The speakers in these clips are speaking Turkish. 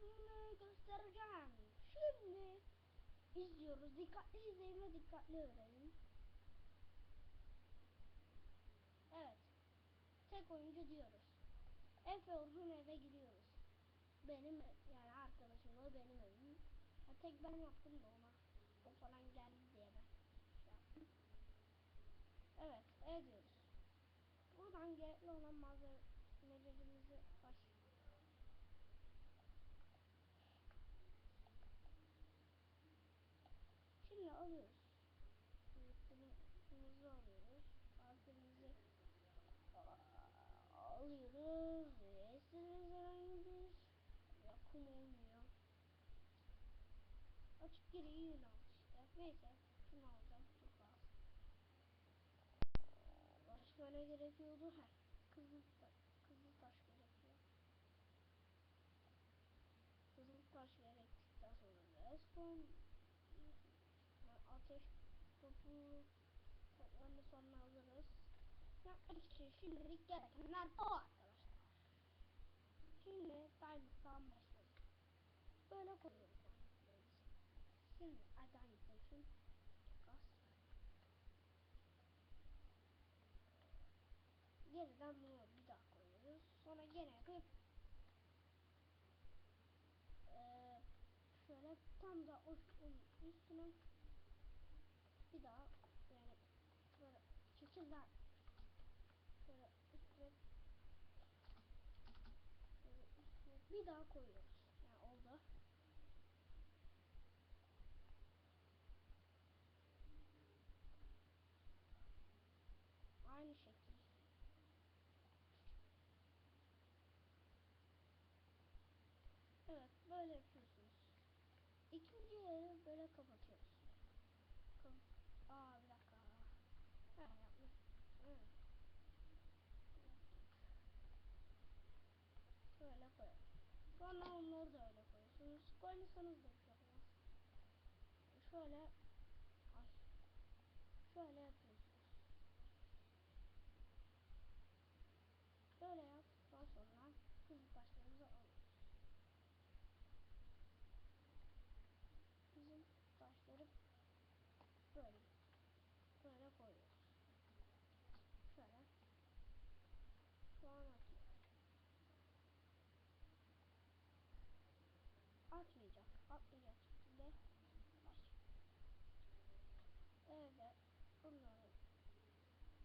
bunu göstereceğim. Şimdi izliyoruz. Dikkatli izleyin ve dikkatli öğrenin. Evet. Tek oyuncu diyoruz. Efe uzun eve gidiyoruz. Benim yani arkadaşımla benim evim. Ha, tek ben yaptım da ona. O falan geldi diye ben şey yaptım. Evet, ediyoruz. Buradan gerekli olan malzemelerimizi baş Şimdi alıyoruz. Kırmızı alıyoruz. Harfimizi a- alıyoruz. Resmimiz herhangi bir yakın olmuyor. Açık geri yine işte. Neyse. Şunu alacağım. Çok az. Başka ne gerekiyordu? Heh. Kızıl. Kızıl taş gerekiyor. Kızıl taş gerektikten sonra respawn ateş topu toplarını sonra alırız. Yapmak için şimdilik gerekenler arkadaşlar. Şimdi timer'dan başlayalım. Böyle koyuyoruz. Şimdi identification çok az. Geriden bunu bir daha koyuyoruz. Sonra gene yapıp eee şöyle tam da o üstüne bir daha yani böyle şekiller şöyle üstüne şöyle üstüne bir daha koyuyoruz. Yani oldu. Aynı şekil. Evet böyle yapıyorsunuz. İkinci yeri böyle kapatıyoruz. Kap Aa bir dakika. Ha yapmış. Hı. Şöyle koyalım. Sonra onları da öyle koyuyorsunuz. Koymasanız da bir şey olmaz. Şöyle ay. Şöyle yapıyorsunuz. Böyle yaptıktan sonra kızıl taşlarımızı alıyoruz. Bizim taşları böyle böyle koyuyoruz. Şöyle şu an atıyor. Atmayacak şekilde başlıyor. Evet. Bunları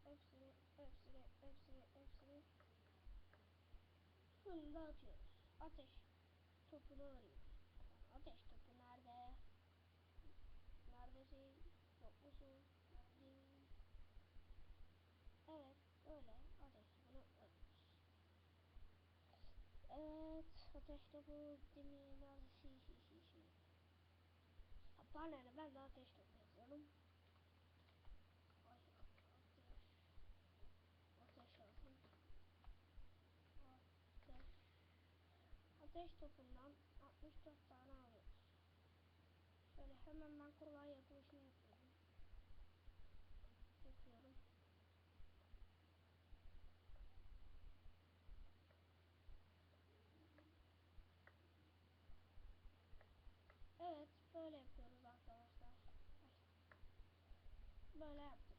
hepsini hepsini hepsini hepsini şunu da atıyoruz. Ateş topunu arıyoruz. Ateş topu nerede? Neredesin? Yok musun? Evet, öyle. Ateş topunu arıyoruz. Evet, ateş topu değil mi? Şey, şey, şey, şey. Ne? Ben de ateş topu ateş. Ateş. Ateş. Ateş topundan 64 tane alıyoruz. Şöyle hemen ben kolay yapılışını yapıyorum. Yapıyorum. Evet, böyle yapıyoruz arkadaşlar. Ay. Böyle yaptık.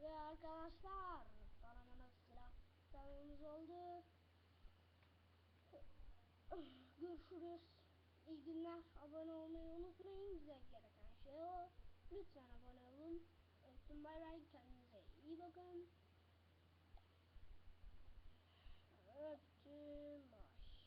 Ve arkadaşlar tanımanız silah tanımamız oldu. Görüşürüz. İyi günler. Abone olmayı unutmayın. Bize gereken şey o. Lütfen abone olun. Öptüm bay bay. Kendinize iyi bakın.